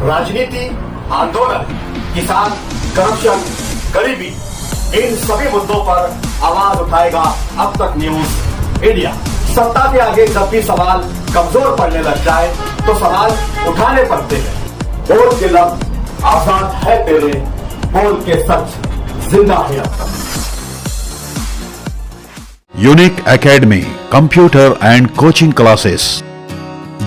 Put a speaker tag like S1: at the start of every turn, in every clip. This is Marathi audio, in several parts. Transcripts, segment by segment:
S1: राजनीति, आंदोलन, किसान, करप्शन, गरीबी, इन सभी मुद्दों पर आवाज़ उठाएगा अब तक न्यूज़ इंडिया। सत्ता के आगे जब भी सवाल कमज़ोर पड़ने लग जाए तो सवाल उठाने पड़ते हैं। बोल के लफ्ज आज़ाद है तेरे, बोल के सच, ज़िंदा है अब तक।
S2: Unique academy computer and coaching classes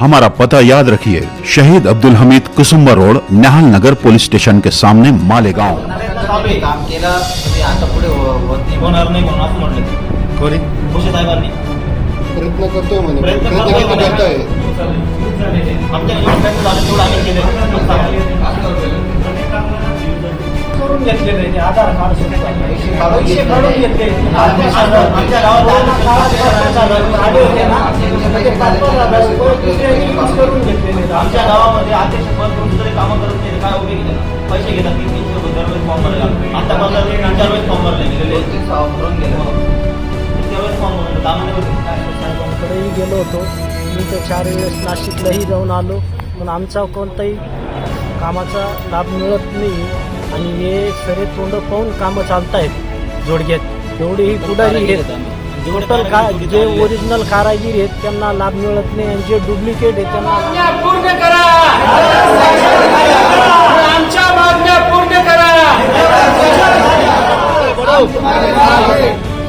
S2: हमारा पता याद रखिए शहीद Abdul Hamid Kusumba road Nehal Nagar police station के सामने मालेगाव।
S3: प्रयत्न
S4: प्रयत्न आधार कार्ड. पैसे काढून घेतले आमच्या गावात आले होते ना ते पाच पाच हजार रुपये दुसऱ्यांनी use करून घेतलेले आमच्या गावामध्ये दुसरे कामं करत नाही. काय उपयोग नाही. पैसे घेतात. तीन तीनशे रुपये दरवेळेस फॉर्म भरायला आता चार वेळेस फॉर्म भरले गेलेले
S5: करून गेलं.
S4: त्यावेळेस फॉर्म भरले?
S6: साहेबांकडेही गेलो होतो. मी तर चार वेळेस नाशिकलाही जाऊन आलो. पण आमचा कोणताही कामाचा लाभ मिळत नाही. आणि हे सरे तोंड पाहून कामं चालत आहेत जोडग्यात. एवढेही पुढारी आहेत. टोटल का जे ओरिजिनल कारागीर आहेत. त्यांना लाभ मिळत नाही आणि जे डुप्लिकेट आहेत त्यांना
S4: पूर्ण करा! आमच्या मागण्या पूर्ण करा!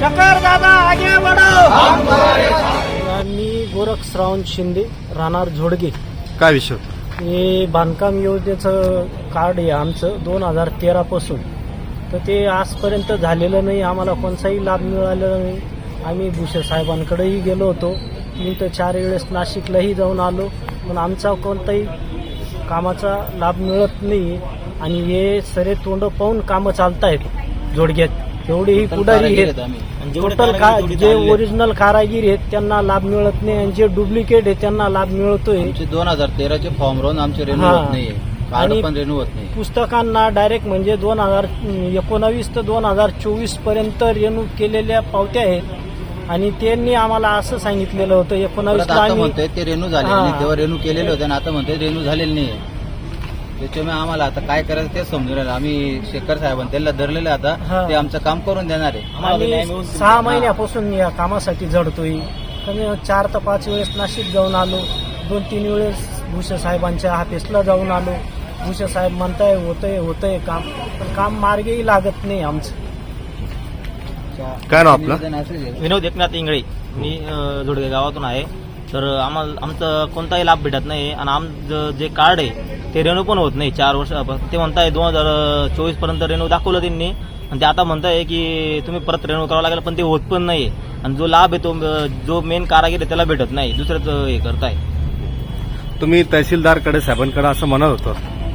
S6: शकर दादा आगे मी गोरख श्रावण शिंदे राहणार झोडगे
S3: काय विषय
S6: हे बांधकाम योजनेचं कार्ड आहे आमचं दोन हजार तेरापासून तर ते आजपर्यंत झालेलं नाही आम्हाला कोणताही लाभ मिळालेला नाही. आम्ही भुसे साहेबांकडेही गेलो होतो. मी तर चार वेळेस नाशिकलाही जाऊन आलो. पण आमचा कोणताही कामाचा लाभ मिळत नाही. आणि हे सरे तोंड पाहून कामं चालत आहेत जोडग्यात. एवढेही पुढारी आहेत. टोटल का जे ओरिजिनल कारागीर आहेत त्यांना लाभ मिळत नाही आणि जे डुप्लिकेट आहेत त्यांना लाभ मिळतोय.
S5: आमचे दोन हजार तेराचे फॉर्म राहून आमचे रेन्यू
S6: हा.
S5: होत नाहीये. कार्ड
S6: आणि-
S5: पण रेन्यू होत नाही
S6: पुस्तकांना डायरेक्ट म्हणजे दोन हजार एकोणावीस ते दोन हजार चोवीसपर्यंत रेणू केलेल्या पावत्या आहेत. आणि त्यांनी आम्हाला असं सांगितलेलं होतं
S5: परत
S6: एकोणावीसला
S5: आता
S6: आम्ही
S5: म्हणतोय ते रेन्यू झालेले
S6: हा.
S5: नाही. तेव्हा रेन्यू केलेले होते आणि आता म्हणतोय रेन्यू झालेले नाही त्याच्यामुळे आम्हाला आता काय करायचं तेच समजून राहिलं. आम्ही शेखर साहेबांनी त्यांना धरलेले आता.
S6: हा.
S5: ते आमचं काम करून देणार आहे.
S6: सहा महिन्यापासून मी या कामासाठी झडतोय कमी चार ते पाच वेळेस नाशिक जाऊन आलो. दोन तीन वेळेस भूषे साहेबांच्या ऑफिसला जाऊन आलो. भूषे साहेब म्हणताय होतंय होतंय काम. पण काम मार्गही लागत नाही आमचं.
S3: काय नाव आपलं?
S5: निवेदन असंच आहे.
S4: विनोद एकनाथ इंगळे. मी अ, जोडगे गावातून आहे. तर आम्हाला आमचं कोणताही लाभ भेटत नाही आणि आम ज- कार्ड आहे ते रेणू पण होत नाही. चार वर्ष ते म्हणताय दोन हजार चोवीसपर्यंत रेणू दाखवलं त्यांनी. आणि ते आता म्हणताय की तुम्ही परत रेणू करावं लागेल पण ते होत पण नाही आणि जो लाभ आहे तो जो मेन कारागीर आहे त्याला भेटत नाही. दुसरंच हे करताय.
S3: तुम्ही तहसीलदारकडे साहेबांकडे असं म्हणत होतं.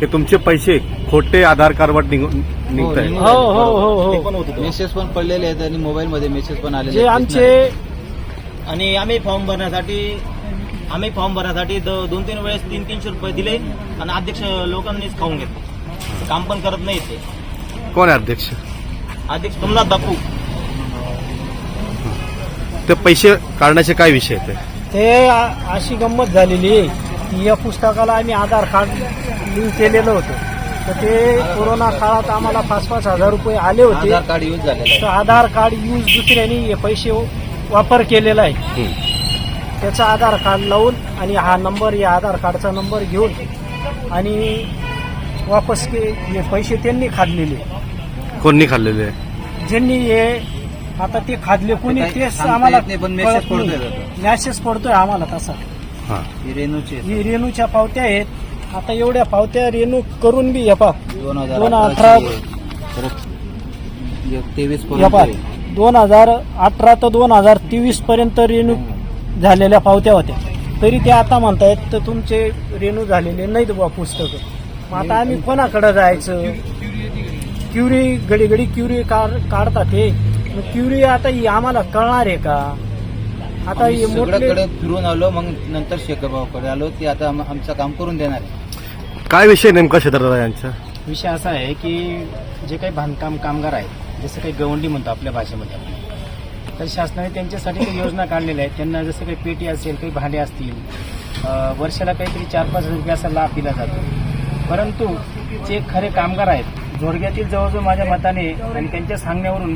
S3: की तुमचे पैसे खोटे आधार कार्डवर निघून निघत आहेत
S6: हो हो हो
S4: ते
S6: हो.
S4: पण होत होतं.
S5: मेसेज पण पडलेले आहेत आणि मोबाईल मध्ये मेसेज पण आलेले
S6: जे
S5: आहेत.
S6: आमचे
S4: आणि आम्ही फॉर्म भरण्यासाठी आम्ही फॉर्म भरण्यासाठी द- दोन तीन वेळेस तीन तीनशे रुपये दिले आणि अध्यक्ष लोकांनीच खाऊन घेतले. काम पण करत नाही ते.
S3: कोण आहे अध्यक्ष?
S4: अध्यक्ष सोमनाथ बापू
S3: ते पैसे काढण्याचे काय विषय आहेत ते?
S6: ते अशी गंमत झालेली आहे की या पुस्तकाला आम्ही आधार कार्ड लिंक केलेलं होतं. तर ते कोरोना काळात आम्हाला पाच पाच हजार रुपये आले होते.
S5: आधार कार्ड यूज झालेलं
S6: तर आधार कार्ड यूज दुसऱ्यांनी हे पैसे वापर केलेला आहे.
S3: हं.
S6: त्याचा आधार कार्ड लावून आणि हा नंबर या आधार कार्डचा नंबर घेऊन आणि वापस के हे पैसे त्यांनी खाल्लेले.
S3: कोणी खाल्लेले? आहे
S6: ज्यांनी हे आता ते खाल्ले कोणी तेच आम्हाला
S5: नाही.
S6: मॅसेज पडतोय आम्हाला तसा.
S3: हा.
S5: ही
S6: ही रेणूच्या पावत्या आहेत. आता एवढ्या पावत्या रेणू करून बी या पा
S5: दोन हजार
S6: दोन अठरा-
S5: आहे. परत एक तेवीस पर्यंत आहे.
S6: दोन हजार अठरा ते दोन हजार तेवीस पर्यंत रेणू झालेल्या पावत्या होत्या. तरी ते आता म्हणतायत तर तुमचे रेणू झालेले नाहीत बा पुस्तकं. मग आता आम्ही कोणाकडे जायचं? क्युरी घडी घडी क्युरी काढ- काढतात ते मग क्युरी आता ही आम्हाला कळणार आहे का? आता
S5: आम्ही
S6: हे मोठे
S5: सगळ्याकडे फिरून आलो मग नंतर शेखर भाऊकडे आलो ते आता आम- आमचं काम करून देणार आहे.
S3: काय विषय नेमका यांचा?
S7: विषय असा आहे की जे काही बांधकाम कामगार आहेत जसं काही गवंडी म्हणतो आपल्या भाषेमध्ये आपण. तर शासनाने त्यांच्यासाठी काही योजना काढलेल्या आहेत. त्यांना जसं काही पेटी असेल काही भांडे असतील वर्षाला काहीतरी चार पाच हजार रुपये असा लाभ दिला जातो. परंतु जे खरे कामगार आहेत जोडग्यातील जवळजवळ माझ्या मताने आणि त्यांच्या सांगण्यावरून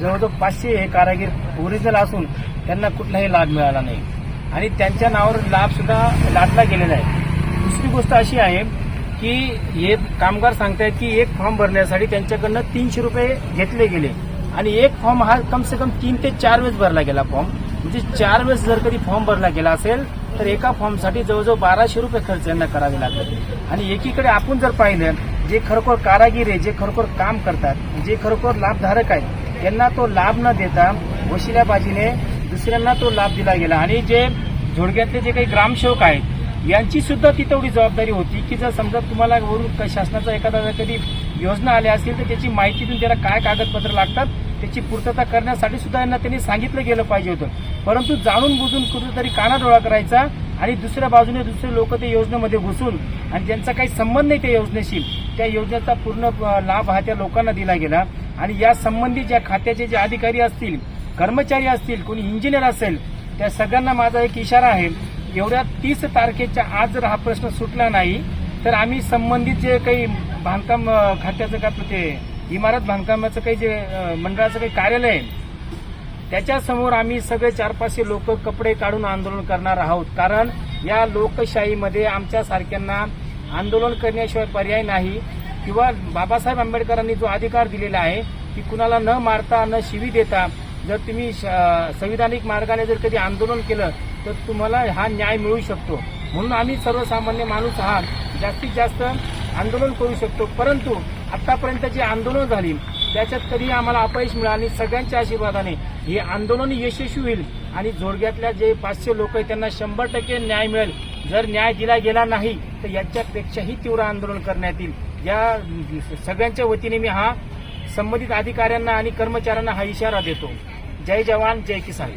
S7: जवळजवळ पाचशे हे कारागीर ओरिजिनल असून त्यांना कुठलाही लाभ मिळाला नाही. आणि त्यांच्या नावावर लाभसुद्धा लाटला गेलेला आहे. दुसरी गोष्ट अशी आहे की हे कामगार सांगतायत की एक फॉर्म भरण्यासाठी त्यांच्याकडनं तीनशे रुपये घेतले गेले. आणि एक फॉर्म हा कम से कम तीन ते चार वेळेस भरला गेला फॉर्म. म्हणजे चार वेळेस जर कधी फॉर्म भरला गेला असेल तर एका फॉर्मसाठी जवळजवळ बाराशे रुपये खर्च यांना करावे लागतात. आणि एकीकडे आपण जर पाहिलं जे खरोखर कारागीर आहे जे खरोखर काम करतात जे खरोखर लाभधारक आहेत त्यांना तो लाभ न देता वशिल्याबाजीने दुसऱ्यांना तो लाभ दिला गेला. आणि जे झोडग्यातले जे काही ग्रामसेवक आहेत यांची सुद्धा ती तेवढी जबाबदारी होती की जर समजा तुम्हाला वरून क- शासनाचा एखादा जर कधी योजना आल्या असतील तर त्याची माहिती देऊन त्याला काय कागदपत्र लागतात त्याची पूर्तता करण्यासाठी सुद्धा यांना त्यांनी सांगितलं गेलं पाहिजे होतं. परंतु जाणून बुजून कुठेतरी कानाडोळा करायचा आणि दुसऱ्या बाजूने दुसरे लोक त्या योजनेमध्ये घुसून आणि ज्यांचा काही संबंध नाही त्या योजनेशी त्या योजनेचा पूर्ण लाभ हा त्या लोकांना दिला गेला. आणि या संबंधित ज्या खात्याचे जे अधिकारी असतील कर्मचारी असतील कोणी इंजिनियर असेल त्या सगळ्यांना माझा एक इशारा आहे एवढ्या तीस तारखेच्या आज जर हा प्रश्न सुटला नाही तर आम्ही संबंधित जे काही बांधकाम खात्याचं का ते इमारत बांधकामाचं काही जे मंडळाचं काही कार्यालय आहे त्याच्यासमोर आम्ही सगळे चार पाचशे लोक कपडे काढून आंदोलन करणार आहोत. कारण या लोकशाहीमध्ये आमच्या सारख्यांना आंदोलन करण्याशिवाय पर्याय नाही. किंवा बाबासाहेब आंबेडकरांनी जो अधिकार दिलेला आहे की कुणाला न मारता न शिवी देता जर तुम्ही श- संविधानिक मार्गाने जर कधी आंदोलन केलं तर तुम्हाला हा न्याय मिळू शकतो. म्हणून आम्ही सर्वसामान्य माणूस हा जास्तीत जास्त आंदोलन करू शकतो. परंतु आतापर्यंत जी आंदोलन झाली त्याच्यात कधी आम्हाला अपयश मिळालं आणि सगळ्यांच्या आशीर्वादाने हे आंदोलन यशस्वी होईल आणि जोडग्यातल्या जे पाचशे लोक आहेत त्यांना शंभर टक्के न्याय मिळेल. जर न्याय दिला गेला नाही तर याच्यापेक्षाही तीव्र आंदोलन करण्यात येईल. या सगळ्यांच्या वतीने मी हा संबंधित अधिकाऱ्यांना आणि कर्मचाऱ्यांना हा इशारा देतो. जय जवान जय किसान.